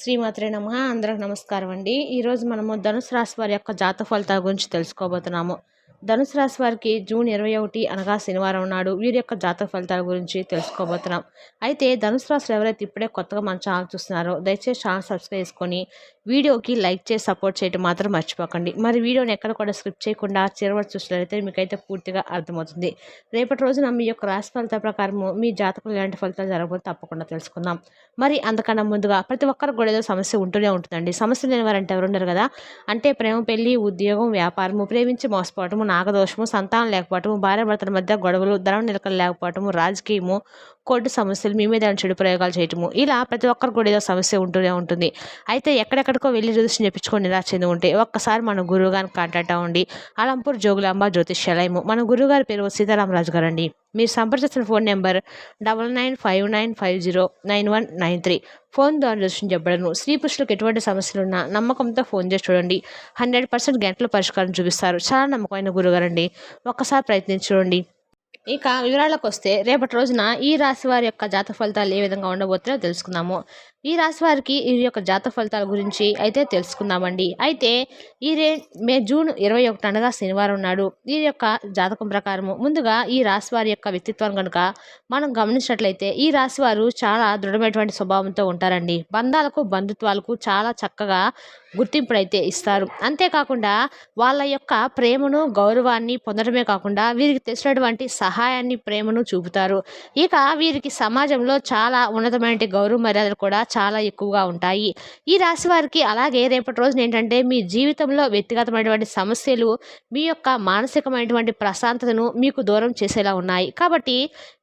శ్రీమాత్రే నమ. అందరికి నమస్కారం అండి. ఈరోజు మనము ధనుసు రాశి వారి యొక్క జాత ఫలితాల గురించి తెలుసుకోబోతున్నాము. ధనుసు రాశి వారికి జూన్ ఇరవై ఒకటి అనగా శనివారం నాడు వీరి యొక్క జాతక ఫలితాల గురించి తెలుసుకోబోతున్నాం. అయితే ధనుసు రాశిలో ఎవరైతే ఇప్పుడే కొత్తగా మన ఛానల్ చూస్తున్నారో దయచేసి ఛానల్ సబ్స్క్రైబ్ చేసుకొని వీడియోకి లైక్ చేసి సపోర్ట్ చేయడం మాత్రం మర్చిపోకండి. మరి వీడియోని ఎక్కడ కూడా స్క్రిప్ట్ చేయకుండా చిరవరి చూసినట్లయితే మీకైతే పూర్తిగా అర్థమవుతుంది. రేపటి రోజున మీ యొక్క రాశి ఫలితాల ప్రకారము మీ జాతకులు ఎలాంటి ఫలితాలు జరగబోతే తప్పకుండా తెలుసుకుందాం. మరి అంతకన్నా ముందుగా ప్రతి ఒక్కరికి కూడా ఏదో సమస్య ఉంటూనే ఉంటుందండి. సమస్య లేని వారంటే ఎవరు ఉండరు కదా? అంటే ప్రేమ పెళ్ళి ఉద్యోగం వ్యాపారము ప్రేమించి మోసపోవటము నాగదోషము సంతానం లేకపోవటము భార్య భర్తల మధ్య గొడవలు ధనం నిలకలు లేకపోవటము రాజకీయము కోర్టు సమస్యలు మీ మీద చెడు ప్రయోగాలు చేయటము. ఇలా ప్రతి ఒక్కరు కూడా ఏదో సమస్య ఉంటూనే ఉంటుంది. అయితే ఎక్కడెక్కడికో వెళ్ళి జ్యోతిష్యం చెప్పించుకొని నిరాశ చెంది ఉంటే ఒక్కసారి మన గురువు గారిని కాంటాక్ట్ అవ్వండి. అలంపూర్ జోగులాంబ జ్యోతిష్యాలయము. మన గురువుగారి పేరు సీతారామరాజు గారు అండి. మీరు సంప్రదిస్తున్న phone number double nine five nine five zero nine one nine three. Phone ద్వారా జ్యోతిష్యం చెప్పడను స్త్రీ పురుషులకు ఎటువంటి సమస్యలు ఉన్నా నమ్మకంతో ఫోన్ చేసి చూడండి. హండ్రెడ్ పర్సెంట్ గంటల పరిష్కారం చూపిస్తారు. చాలా నమ్మకమైన గురుగారండి ఒక్కసారి ప్రయత్నించి చూడండి. ఇక వివరాలకు వస్తే రేపటి రోజున ఈ రాశి వారి యొక్క జాతక ఫలితాలు ఏ విధంగా ఉండబోతుందో తెలుసుకుందాము. ఈ రాశి వారికి ఈ యొక్క జాతక ఫలితాల గురించి అయితే తెలుసుకుందామండి. అయితే ఈ రే మే జూన్ ఇరవై ఒకటి అనగా శనివారం నాడు ఈ యొక్క జాతకం ప్రకారము ముందుగా ఈ రాశి వారి యొక్క వ్యక్తిత్వం కనుక మనం గమనించినట్లయితే ఈ రాశి వారు చాలా దృఢమైనటువంటి స్వభావంతో ఉంటారండి. బంధాలకు బంధుత్వాలకు చాలా చక్కగా గుర్తింపునైతే ఇస్తారు. అంతేకాకుండా వాళ్ళ యొక్క ప్రేమను గౌరవాన్ని పొందడమే కాకుండా వీరికి తెలిసినటువంటి సహాయాన్ని ప్రేమను చూపుతారు. ఇక వీరికి సమాజంలో చాలా ఉన్నతమైన గౌరవ మర్యాదలు కూడా చాలా ఎక్కువగా ఉంటాయి. ఈ రాశి వారికి అలాగే రేపటి రోజున ఏంటంటే మీ జీవితంలో వ్యక్తిగతమైనటువంటి సమస్యలు మీ యొక్క మానసికమైనటువంటి ప్రశాంతతను మీకు దూరం చేసేలా ఉన్నాయి. కాబట్టి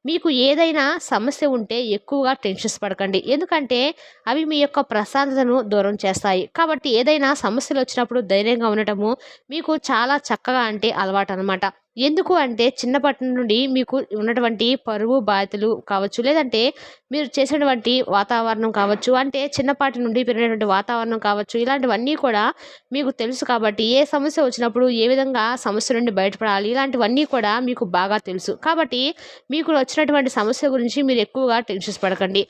మీకు ఏదైనా సమస్య ఉంటే ఎక్కువగా టెన్షన్స్ పడకండి. ఎందుకంటే అవి మీ యొక్క ప్రశాంతతను దూరం చేస్తాయి. కాబట్టి ఏదైనా సమస్యలు వచ్చినప్పుడు ధైర్యంగా ఉండటము మీకు చాలా చక్కగా అంటే అలవాటు అనమాట ఎందుకు అంటే చిన్నప్పటి నుండి మీకు ఉన్నటువంటి పరువు బాధ్యతలు కావచ్చు లేదంటే మీరు చేసినటువంటి వాతావరణం కావచ్చు అంటే చిన్నపాటి నుండి పెరిగినటువంటి వాతావరణం కావచ్చు ఇలాంటివన్నీ కూడా మీకు తెలుసు కాబట్టి ఏ సమస్య వచ్చినప్పుడు ఏ విధంగా సమస్య నుండి బయటపడాలి ఇలాంటివన్నీ కూడా మీకు బాగా తెలుసు. కాబట్టి మీకు వచ్చినటువంటి సమస్య గురించి మీరు ఎక్కువగా టెన్షన్స్ పడకండి.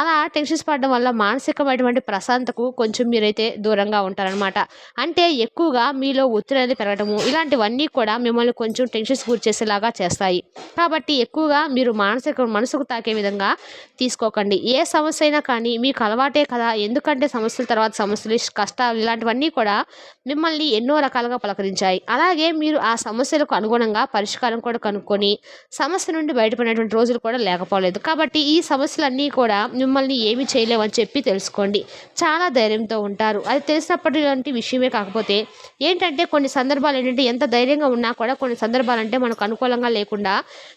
అలా టెన్షన్స్ పడడం వల్ల మానసికమైనటువంటి ప్రశాంతకు కొంచెం మీరైతే దూరంగా ఉంటారనమాట అంటే ఎక్కువగా మీలో ఒత్తిడి అనేది పెరగటము ఇలాంటివన్నీ కూడా మిమ్మల్ని కొంచెం టెన్షన్స్ గురి చేసేలాగా చేస్తాయి. కాబట్టి ఎక్కువగా మీరు మానసిక మనసుకు తాకే విధంగా తీసుకోకండి. ఏ సమస్య అయినా కానీ మీకు అలవాటే కదా ఎందుకంటే సమస్యల తర్వాత సమస్యలు కష్టాలు ఇలాంటివన్నీ కూడా మిమ్మల్ని ఎన్నో రకాలుగా పలకరించాయి. అలాగే మీరు ఆ సమస్యలకు అనుగుణంగా పరిష్కారం కూడా కనుక్కొని సమస్య నుండి బయటపడినటువంటి రోజులు కూడా లేకపోలేదు. కాబట్టి ఈ సమస్యలన్నీ కూడా మిమ్మల్ని ఏమి చేయలేవని చెప్పి తెలుసుకోండి. చాలా ధైర్యంతో ఉంటారు. అది తెలిసినప్పటి విషయమే కాకపోతే ఏంటంటే కొన్ని సందర్భాలు ఏంటంటే ఎంత ధైర్యంగా ఉన్నా కూడా కొన్ని సందర్భాలంటే మనకు అనుకూలంగా లేకుండా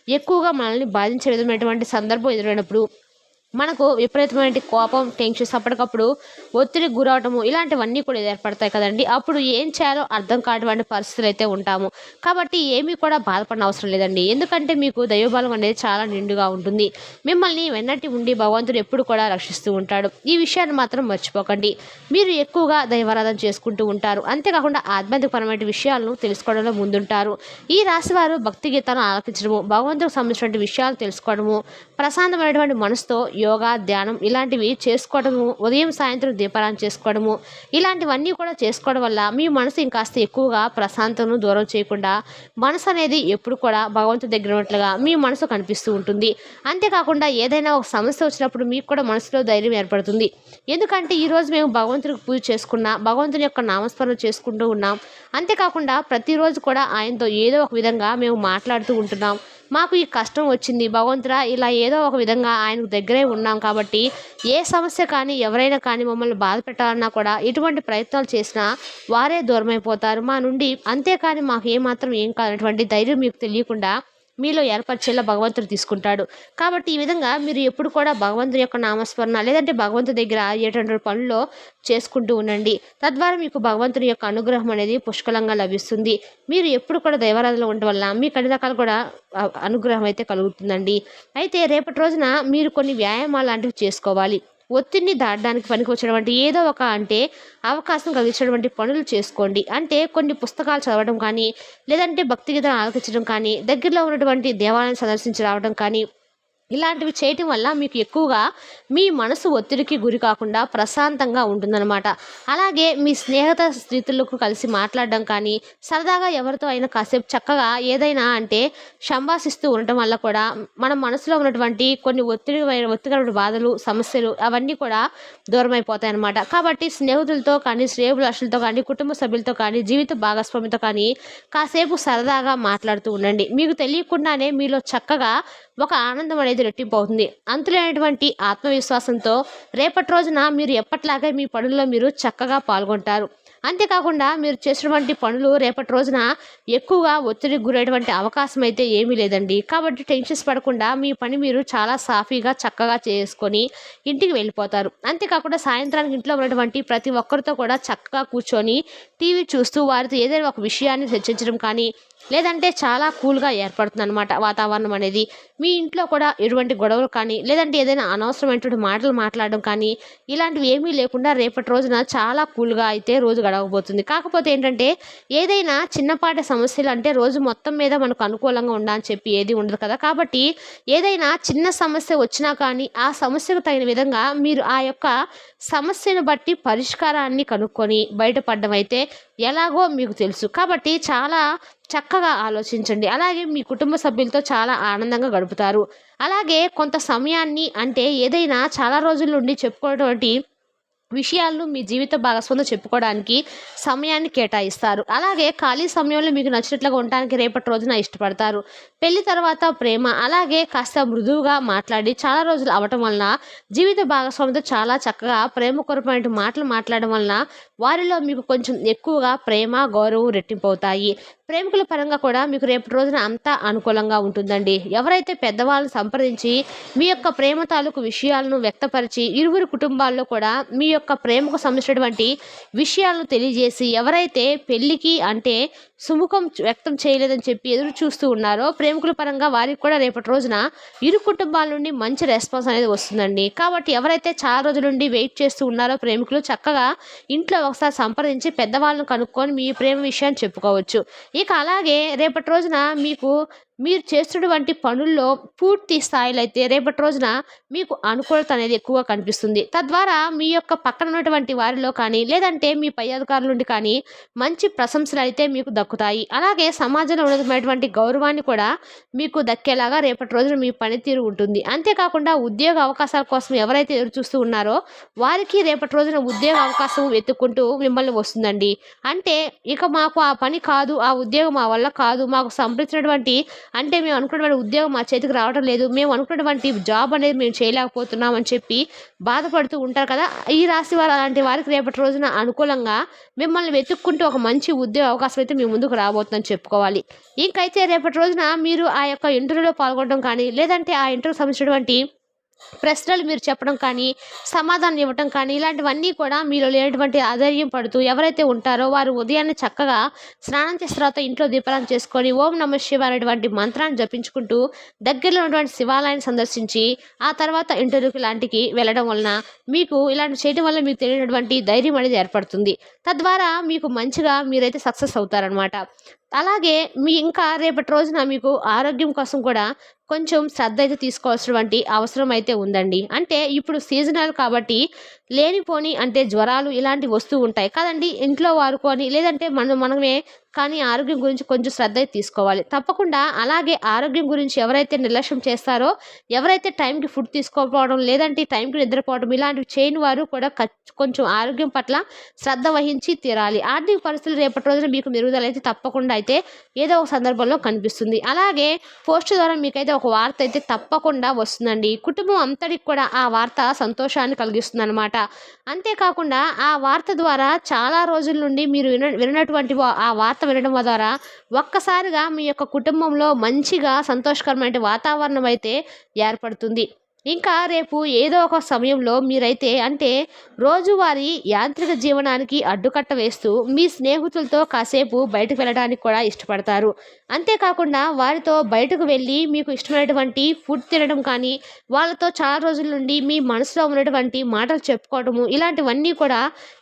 ఎక్కువగా మనల్ని బాధించే విధమైనటువంటి సందర్భం ఎదురైనప్పుడు మనకు విపరీతమైన కోపం టెన్షన్స్ అప్పటికప్పుడు ఒత్తిడి గురవటము ఇలాంటివన్నీ కూడా ఏర్పడతాయి కదండి. అప్పుడు ఏం చేయాలో అర్థం కాటువంటి పరిస్థితులు అయితే ఉంటాము. కాబట్టి ఏమీ కూడా బాధపడిన అవసరం లేదండి. ఎందుకంటే మీకు దైవబలం అనేది చాలా నిండుగా ఉంటుంది. మిమ్మల్ని వెన్నటి ఉండి భగవంతుడు ఎప్పుడు కూడా రక్షిస్తూ ఉంటాడు. ఈ విషయాన్ని మాత్రం మర్చిపోకండి. మీరు ఎక్కువగా దైవారాధన చేసుకుంటూ ఉంటారు. అంతేకాకుండా ఆధ్యాత్మికపరమైన విషయాలను తెలుసుకోవడంలో ముందుంటారు. ఈ రాశి వారు భక్తి గీతాలను ఆలకించడము భగవంతుడికి సంబంధించినటువంటి విషయాలు తెలుసుకోవడము ప్రశాంతమైనటువంటి మనసుతో యోగా ధ్యానం ఇలాంటివి చేసుకోవడము ఉదయం సాయంత్రం దీపారాయణ చేసుకోవడము ఇలాంటివన్నీ కూడా చేసుకోవడం వల్ల మీ మనసు ఇంకాస్త ఎక్కువగా ప్రశాంతను దూరం చేయకుండా మనసు అనేది ఎప్పుడు కూడా భగవంతుడి దగ్గర ఉన్నట్లుగా మీ మనసు కనిపిస్తూ ఉంటుంది. అంతేకాకుండా ఏదైనా ఒక సమస్య వచ్చినప్పుడు మీకు కూడా మనసులో ధైర్యం ఏర్పడుతుంది. ఎందుకంటే ఈరోజు మేము భగవంతుడికి పూజ చేసుకున్నా భగవంతుని యొక్క నామస్మరణ చేసుకుంటూ ఉన్నాం. అంతేకాకుండా ప్రతిరోజు కూడా ఆయనతో ఏదో ఒక విధంగా మేము మాట్లాడుతూ ఉంటున్నాం. మాకు ఈ కష్టం వచ్చింది. భగవంతురా ఇలా ఏదో ఒక విధంగా ఆయనకు దగ్గరే ఉన్నాం కాబట్టి ఏ సమస్య కానీ ఎవరైనా కానీ మమ్మల్ని బాధ పెట్టాలన్నా కూడా ఎటువంటి ప్రయత్నాలు చేసినా వారే దూరమైపోతారు. మా నుండి అంతేకాని మాకు ఏమాత్రం ఏం కానటువంటి ధైర్యం మీకు తెలియకుండా మీలో ఏర్పరిచేలా భగవంతుడు తీసుకుంటాడు. కాబట్టి ఈ విధంగా మీరు ఎప్పుడు కూడా భగవంతుని యొక్క నామస్మరణ లేదంటే భగవంతుడి దగ్గర అయ్యేటువంటి పనుల్లో చేసుకుంటూ ఉండండి. తద్వారా మీకు భగవంతుని యొక్క అనుగ్రహం అనేది పుష్కలంగా లభిస్తుంది. మీరు ఎప్పుడు కూడా దైవారాధనలో ఉండటం వల్ల మీకు అన్ని రకాలు కూడా అనుగ్రహం అయితే కలుగుతుందండి. అయితే రేపటి రోజున మీరు కొన్ని వ్యాయామాలు లాంటివి చేసుకోవాలి. ఒత్తిడిని దాటడానికి పనికి వచ్చినటువంటి ఏదో ఒక అంటే అవకాశం కలిగించినటువంటి పనులు చేసుకోండి. అంటే కొన్ని పుస్తకాలు చదవడం కానీ లేదంటే భక్తి గీతం ఆలకించడం కానీ దగ్గరలో ఉన్నటువంటి దేవాలయం సందర్శించి రావడం కానీ ఇలాంటివి చేయటం వల్ల మీకు ఎక్కువగా మీ మనసు ఒత్తిడికి గురి కాకుండా ప్రశాంతంగా ఉంటుందన్నమాట. అలాగే మీ స్నేహిత స్నేహితులకు కలిసి మాట్లాడడం కానీ సరదాగా ఎవరితో అయినా కాసేపు చక్కగా ఏదైనా అంటే సంభాషిస్తూ ఉండటం వల్ల కూడా మన మనసులో ఉన్నటువంటి కొన్ని ఒత్తిడి ఒత్తిడి బాధలు సమస్యలు అవన్నీ కూడా దూరం అయిపోతాయి అన్నమాట కాబట్టి స్నేహితులతో కానీ శ్రేయభిలాషులతో కానీ కుటుంబ సభ్యులతో కానీ జీవిత భాగస్వామితో కానీ కాసేపు సరదాగా మాట్లాడుతూ ఉండండి. మీకు తెలియకుండానే మీలో చక్కగా ఒక ఆనందం అనేది రెట్టింపు అవుతుంది అంతులేనటువంటి ఆత్మవిశ్వాసంతో రేపటి రోజున మీరు ఎప్పట్లాగే మీ పనుల్లో మీరు చక్కగా పాల్గొంటారు. అంతేకాకుండా మీరు చేసినటువంటి పనులు రేపటి రోజున ఎక్కువగా ఒత్తిడికి గురైనటువంటి అవకాశం అయితే ఏమీ లేదండి. కాబట్టి టెన్షన్స్ పడకుండా మీ పని మీరు చాలా సాఫీగా చక్కగా చేసుకొని ఇంటికి వెళ్ళిపోతారు. అంతేకాకుండా సాయంత్రానికి ఇంట్లో ఉన్నటువంటి ప్రతి ఒక్కరితో కూడా చక్కగా కూర్చొని టీవీ చూస్తూ వారితో ఏదైనా ఒక విషయాన్ని చర్చించడం కానీ లేదంటే చాలా కూల్గా ఏర్పడుతుంది అనమాట వాతావరణం అనేది. మీ ఇంట్లో కూడా ఎటువంటి గొడవలు కానీ లేదంటే ఏదైనా అనవసరమైనటువంటి మాటలు మాట్లాడడం కానీ ఇలాంటివి ఏమీ లేకుండా రేపటి రోజున చాలా కూల్గా అయితే రోజు గడవబోతుంది. కాకపోతే ఏంటంటే ఏదైనా చిన్నపాటి సమస్యలు అంటే రోజు మొత్తం మీద మనకు అనుకూలంగా ఉండాలని చెప్పి ఏది ఉండదు కదా. కాబట్టి ఏదైనా చిన్న సమస్య వచ్చినా కానీ ఆ సమస్యకు తగిన విధంగా మీరు ఆ యొక్క సమస్యను బట్టి పరిష్కారాన్ని కనుక్కొని బయటపడడం అయితే ఎలాగో మీకు తెలుసు. కాబట్టి చాలా చక్కగా ఆలోచించండి. అలాగే మీ కుటుంబ సభ్యులతో చాలా ఆనందంగా గడుపుతారు. అలాగే కొంత సమయాన్ని అంటే ఏదైనా చాలా రోజుల నుండి చెప్పుకున్నటువంటి విషయాలను మీ జీవిత భాగస్వామితో చెప్పుకోవడానికి సమయాన్ని కేటాయిస్తారు. అలాగే ఖాళీ సమయంలో మీకు నచ్చినట్లుగా ఉండటానికి రేపటి రోజున ఇష్టపడతారు. పెళ్ళి తర్వాత ప్రేమ అలాగే కాస్త మృదువుగా మాట్లాడి చాలా రోజులు అవటం వలన జీవిత భాగస్వామితో చాలా చక్కగా ప్రేమకరమైన మాటలు మాట్లాడడం వలన వారిలో మీకు కొంచెం ఎక్కువగా ప్రేమ గౌరవం రెట్టింపు అవుతాయి ప్రేమికుల పరంగా కూడా మీకు రేపటి రోజున అంతా అనుకూలంగా ఉంటుందండి. ఎవరైతే పెద్దవాళ్ళని సంప్రదించి మీ యొక్క ప్రేమ తాలూకు విషయాలను వ్యక్తపరిచి ఇరువురు కుటుంబాల్లో కూడా మీ యొక్క ప్రేమకు సంబంధించినటువంటి విషయాలను తెలియజేసి ఎవరైతే పెళ్ళికి అంటే సుముఖం వ్యక్తం చేయలేదని చెప్పి ఎదురు చూస్తూ ఉన్నారో. ప్రేమికుల పరంగా వారికి కూడా రేపటి రోజున ఇరు కుటుంబాల నుండి మంచి రెస్పాన్స్ అనేది వస్తుందండి. కాబట్టి ఎవరైతే చాలా రోజుల నుండి వెయిట్ చేస్తూ ఉన్నారో ప్రేమికులు చక్కగా ఇంట్లో ఒకసారి సంప్రదించి పెద్దవాళ్ళను కనుక్కొని మీ ప్రేమ విషయాన్ని చెప్పుకోవచ్చు. ఇక అలాగే రేపటి రోజున మీకు మీరు చేస్తున్నటువంటి పనుల్లో పూర్తి స్థాయిలో అయితే రేపటి రోజున మీకు అనుకూలత అనేది ఎక్కువగా కనిపిస్తుంది. తద్వారా మీ యొక్క పక్కన ఉన్నటువంటి వారిలో కానీ లేదంటే మీ పై అధికారుల నుండి కానీ మంచి ప్రశంసలు అయితే మీకు దక్కుతాయి. అలాగే సమాజంలో ఉన్నటువంటి గౌరవాన్ని కూడా మీకు దక్కేలాగా రేపటి రోజున మీ పనితీరు ఉంటుంది. అంతేకాకుండా ఉద్యోగ అవకాశాల కోసం ఎవరైతే ఎదురు చూస్తూ ఉన్నారో వారికి రేపటి రోజున ఉద్యోగ అవకాశం వెతుక్కుంటూ మిమ్మల్ని వస్తుందండి. అంటే ఇక మాకు ఆ పని కాదు ఆ ఉద్యోగం మా వల్ల కాదు మాకు సంప్రదించినటువంటి అంటే మేము అనుకున్నటువంటి ఉద్యోగం మా చేతికి రావడం లేదు. మేము అనుకున్నటువంటి జాబ్ అనేది మేము చేయలేకపోతున్నాం అని చెప్పి బాధపడుతూ ఉంటారు కదా. ఈ రాశి వారు అలాంటి వారికి రేపటి రోజున అనుకూలంగా మిమ్మల్ని వెతుక్కుంటూ ఒక మంచి ఉద్యోగ అవకాశం అయితే మీ ముందుకు రాబోతుందని చెప్పుకోవాలి. ఇంకైతే రేపటి రోజున మీరు ఆ యొక్క ఇంటర్వ్యూలో పాల్గొనడం కానీ లేదంటే ఆ ఇంటర్వ్యూ సంబంధించినటువంటి ప్రశ్నలు మీరు చెప్పడం కానీ సమాధానం ఇవ్వటం కానీ ఇలాంటివన్నీ కూడా మీలో లేనటువంటి ఆధైర్యం పడుతూ ఎవరైతే ఉంటారో వారు ఉదయాన్నే చక్కగా స్నానం చేసిన తర్వాత ఇంట్లో దీపాలను చేసుకొని ఓం నమ శివ అనేటువంటి మంత్రాన్ని జపించుకుంటూ దగ్గరలో ఉన్నటువంటి శివాలయాన్ని సందర్శించి ఆ తర్వాత ఇంటర్వ్యూకి లాంటికి వెళ్ళడం వలన మీకు ఇలాంటి చేయడం వల్ల మీకు తెలియనటువంటి ధైర్యం అనేది ఏర్పడుతుంది. తద్వారా మీకు మంచిగా మీరైతే సక్సెస్ అవుతారనమాట అలాగే మీ ఇంకా రేపటి రోజున మీకు ఆరోగ్యం కోసం కూడా కొంచెం శ్రద్ధ అయితే తీసుకోవాల్సినటువంటి అవసరం అయితే ఉందండి. అంటే ఇప్పుడు సీజనల్ కాబట్టి లేనిపోని అంటే జ్వరాలు ఇలాంటివి వస్తూ ఉంటాయి కదండి ఇంట్లో వారుకొని లేదంటే మనం మనమే కానీ ఆరోగ్యం గురించి కొంచెం శ్రద్ధ తీసుకోవాలి. తప్పకుండా అలాగే ఆరోగ్యం గురించి ఎవరైతే నిర్లక్ష్యం చేస్తారో ఎవరైతే టైంకి ఫుడ్ తీసుకోకపోవడం లేదంటే టైంకి నిద్రపోవడం ఇలాంటివి చేయని వారు కూడా కొంచెం ఆరోగ్యం పట్ల శ్రద్ధ వహించి తీరాలి. ఆర్థిక పరిస్థితులు రేపటి రోజున మీకు మెరుగుదల అయితే తప్పకుండా అయితే ఏదో ఒక సందర్భంలో కనిపిస్తుంది. అలాగే పోస్ట్ ద్వారా మీకైతే ఒక వార్త అయితే తప్పకుండా వస్తుందండి. కుటుంబం అంతటికి కూడా ఆ వార్త సంతోషాన్ని కలిగిస్తుంది అనమాట అంతేకాకుండా ఆ వార్త ద్వారా చాలా రోజుల నుండి మీరు విన వినటువంటి ఆ వార్త వినడం ద్వారా ఒక్కసారిగా మీ యొక్క కుటుంబంలో మంచిగా సంతోషకరమైన వాతావరణం అయితే ఏర్పడుతుంది. ఇంకా రేపు ఏదో ఒక సమయంలో మీరైతే అంటే రోజువారీ యాంత్రిక జీవనానికి అడ్డుకట్ట వేస్తూ మీ స్నేహితులతో కాసేపు బయటకు వెళ్ళడానికి కూడా ఇష్టపడతారు. అంతేకాకుండా వారితో బయటకు వెళ్ళి మీకు ఇష్టమైనటువంటి ఫుడ్ తినడం కానీ వాళ్ళతో చాలా రోజుల నుండి మీ మనసులో ఉన్నటువంటి మాటలు చెప్పుకోవడము ఇలాంటివన్నీ కూడా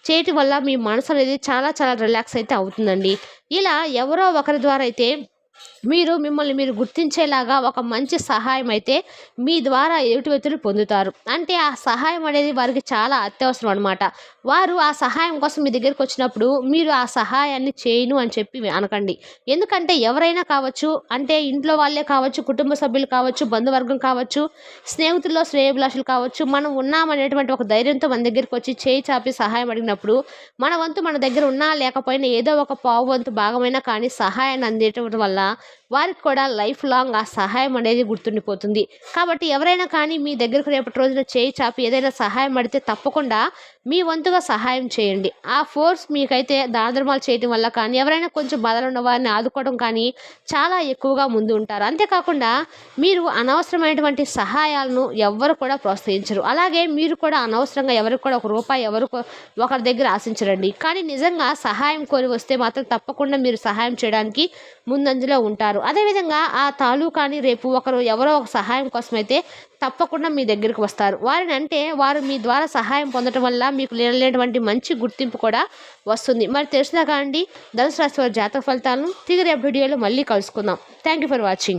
చేయటం వల్ల మీ మనసు అనేది చాలా చాలా రిలాక్స్ అయితే అవుతుందండి. ఇలా ఎవరో ఒకరి ద్వారా అయితే మీరు మిమ్మల్ని మీరు గుర్తించేలాగా ఒక మంచి సహాయం అయితే మీ ద్వారా ఎదుటి వ్యక్తులు పొందుతారు. అంటే ఆ సహాయం అనేది వారికి చాలా అత్యవసరం అనమాట వారు ఆ సహాయం కోసం మీ దగ్గరికి వచ్చినప్పుడు మీరు ఆ సహాయాన్ని చేయను అని చెప్పి అనకండి. ఎందుకంటే ఎవరైనా కావచ్చు అంటే ఇంట్లో వాళ్ళే కావచ్చు కుటుంబ సభ్యులు కావచ్చు బంధువర్గం కావచ్చు స్నేహితుల్లో శ్రేయభిలాషులు కావచ్చు మనం ఉన్నామనేటువంటి ఒక ధైర్యంతో మన దగ్గరికి వచ్చి చేయి చాపి సహాయం అడిగినప్పుడు మన వంతు మన దగ్గర ఉన్నా లేకపోయినా ఏదో ఒక పావు వంతు భాగమైనా కానీ సహాయాన్ని అందేయటం వల్ల వారికి కూడా లైఫ్ లాంగ్ ఆ సహాయం అనేది గుర్తుండిపోతుంది. కాబట్టి ఎవరైనా కానీ మీ దగ్గరకు రేపటి రోజున చేయి చాపి ఏదైనా సహాయం అడితే తప్పకుండా మీ వంతుగా సహాయం చేయండి. ఆ ఫోర్స్ మీకైతే దానధర్మాలు చేయడం వల్ల కానీ ఎవరైనా కొంచెం బాధలు ఉన్న వారిని ఆదుకోవడం కానీ చాలా ఎక్కువగా ముందు ఉంటారు. అంతేకాకుండా మీరు అనవసరమైనటువంటి సహాయాలను ఎవ్వరు కూడా ప్రోత్సహించరు. అలాగే మీరు కూడా అనవసరంగా ఎవరికి కూడా ఒక రూపాయి ఎవరు ఒకరి దగ్గర ఆశించరండి. కానీ నిజంగా సహాయం కోరి వస్తే మాత్రం తప్పకుండా మీరు సహాయం చేయడానికి ముందంజలో ఉంటారు. అదేవిధంగా ఆ తాలూకాని రేపు ఒకరు ఎవరో ఒక సహాయం కోసమైతే తప్పకుండా మీ దగ్గరికి వస్తారు. వారిని అంటే వారు మీ ద్వారా సహాయం పొందడం వల్ల మీకు లేనటువంటి మంచి గుర్తింపు కూడా వస్తుంది. మరి తెలిసినా కాండి ధనుసు రాశి వారి జాతక ఫలితాలను తిరిగి రేపు వీడియోలో మళ్ళీ కలుసుకుందాం. Thank you for watching